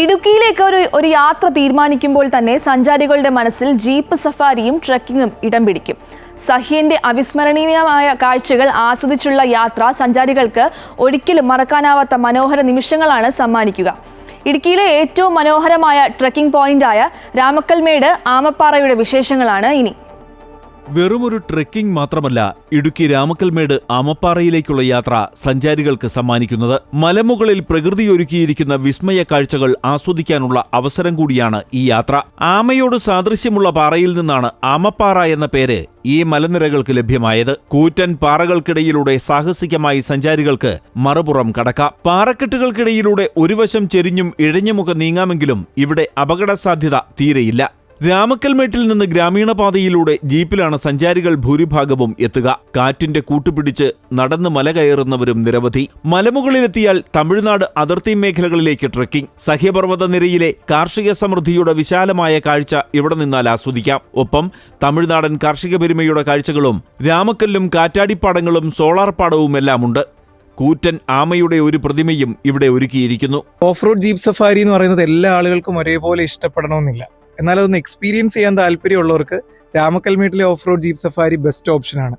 ഇടുക്കിയിലേക്ക് ഒരു ഒരു യാത്ര തീരുമാനിക്കുമ്പോൾ തന്നെ സഞ്ചാരികളുടെ മനസ്സിൽ ജീപ്പ് സഫാരിയും ട്രക്കിങ്ങും ഇടം പിടിക്കും. സഹ്യന്റെ അവിസ്മരണീയമായ കാഴ്ചകൾ ആസ്വദിച്ചുള്ള യാത്ര സഞ്ചാരികൾക്ക് ഒരിക്കലും മറക്കാനാവാത്ത മനോഹര നിമിഷങ്ങളാണ് സമ്മാനിക്കുക. ഇടുക്കിയിലെ ഏറ്റവും മനോഹരമായ ട്രക്കിംഗ് പോയിന്റായ രാമക്കൽമേട് ആമപ്പാറയുടെ വിശേഷങ്ങളാണ് ഇനി. വെറുമൊരു ട്രെക്കിംഗ് മാത്രമല്ല ഇടുക്കി രാമക്കൽമേട് അമപ്പാറയിലേക്കുള്ള യാത്ര സഞ്ചാരികൾക്ക് സമ്മാനിക്കുന്നത്. മലമുകളിൽ പ്രകൃതിയൊരുക്കിയിരിക്കുന്ന വിസ്മയ കാഴ്ചകൾ ആസ്വദിക്കാനുള്ള അവസരം കൂടിയാണ് ഈ യാത്ര. ആമയോട് സാദൃശ്യമുള്ള പാറയിൽ നിന്നാണ് ആമപ്പാറ എന്ന പേര് ഈ മലനിരകൾക്ക് ലഭ്യമായത്. കൂറ്റൻ പാറകൾക്കിടയിലൂടെ സാഹസികമായി സഞ്ചാരികൾക്ക് മറുപുറം കടക്കാം. പാറക്കെട്ടുകൾക്കിടയിലൂടെ ഒരു വശം ചെരിഞ്ഞും ഇഴഞ്ഞുമൊക്കെ നീങ്ങാമെങ്കിലും ഇവിടെ അപകട സാധ്യത തീരെയില്ല. രാമക്കൽമേട്ടിൽ നിന്ന് ഗ്രാമീണ പാതയിലൂടെ ജീപ്പിലാണ് സഞ്ചാരികൾ ഭൂരിഭാഗവും എത്തുക. കാറ്റിന്റെ കൂട്ടുപിടിച്ച് നടന്ന് മല കയറുന്നവരും നിരവധി. മലമുകളിലെത്തിയാൽ തമിഴ്നാട് അതിർത്തി മേഖലകളിലേക്ക് ട്രെക്കിംഗ്. സഹ്യപർവത നിരയിലെ കാർഷിക സമൃദ്ധിയുടെ വിശാലമായ കാഴ്ച ഇവിടെ നിന്നാൽ ആസ്വദിക്കാം. ഒപ്പം തമിഴ്നാടൻ കാർഷിക പെരുമയുടെ കാഴ്ചകളും രാമക്കല്ലും കാറ്റാടിപ്പാടങ്ങളും സോളാർ പാടവുമെല്ലാം ഉണ്ട്. കൂറ്റൻ ആമയുടെ ഒരു പ്രതിമയും ഇവിടെ ഒരുക്കിയിരിക്കുന്നു. ഓഫ് റോഡ് ജീപ്പ് സഫാരി എന്ന് പറയുന്നത് എല്ലാ ആളുകൾക്കും ഒരേപോലെ ഇഷ്ടപ്പെടണമെന്നില്ല. എന്നാൽ അതൊന്ന് എക്സ്പീരിയൻസ് ചെയ്യാൻ താല്പര്യമുള്ളവർക്ക് രാമക്കൽമേട്ടിലെ off road jeep safari best ഓപ്ഷനാണ്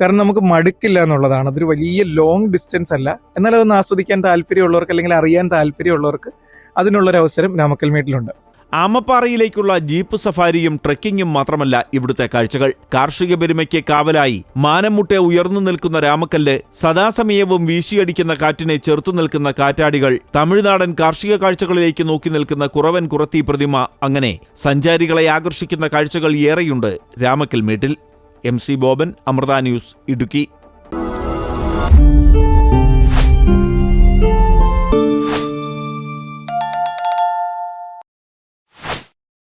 കാരണം നമുക്ക് മടുക്കില്ല എന്നുള്ളതാണ്. അതൊരു വലിയ ലോങ് ഡിസ്റ്റൻസ് അല്ല. എന്നാൽ അതൊന്ന് ആസ്വദിക്കാൻ താല്പര്യമുള്ളവർക്ക് അല്ലെങ്കിൽ അറിയാൻ താല്പര്യമുള്ളവർക്ക് അതിനുള്ളൊരു അവസരം രാമക്കൽമേട്ടിലുണ്ട്. ആമപ്പാറയിലേക്കുള്ള ജീപ്പ് സഫാരിയും ട്രെക്കിങ്ങും മാത്രമല്ല ഇവിടുത്തെ കാഴ്ചകൾ. കാർഷിക പെരുമയ്ക്ക് കാവലായി. മാനമുട്ടെ ഉയർന്നു നിൽക്കുന്ന രാമക്കല്ല് സദാസമയവും വീശിയടിക്കുന്ന കാറ്റിനെ ചെറുത്തു നിൽക്കുന്ന കാറ്റാടികൾ തമിഴ്നാടൻ കാർഷിക കാഴ്ചകളിലേക്ക് നോക്കി നിൽക്കുന്ന കുറവൻ കുറത്തി പ്രതിമ അങ്ങനെ സഞ്ചാരികളെ ആകർഷിക്കുന്ന കാഴ്ചകൾ ഏറെയുണ്ട് Ramakkal മേട്ടിൽ M C Boban Amrita news Idukki.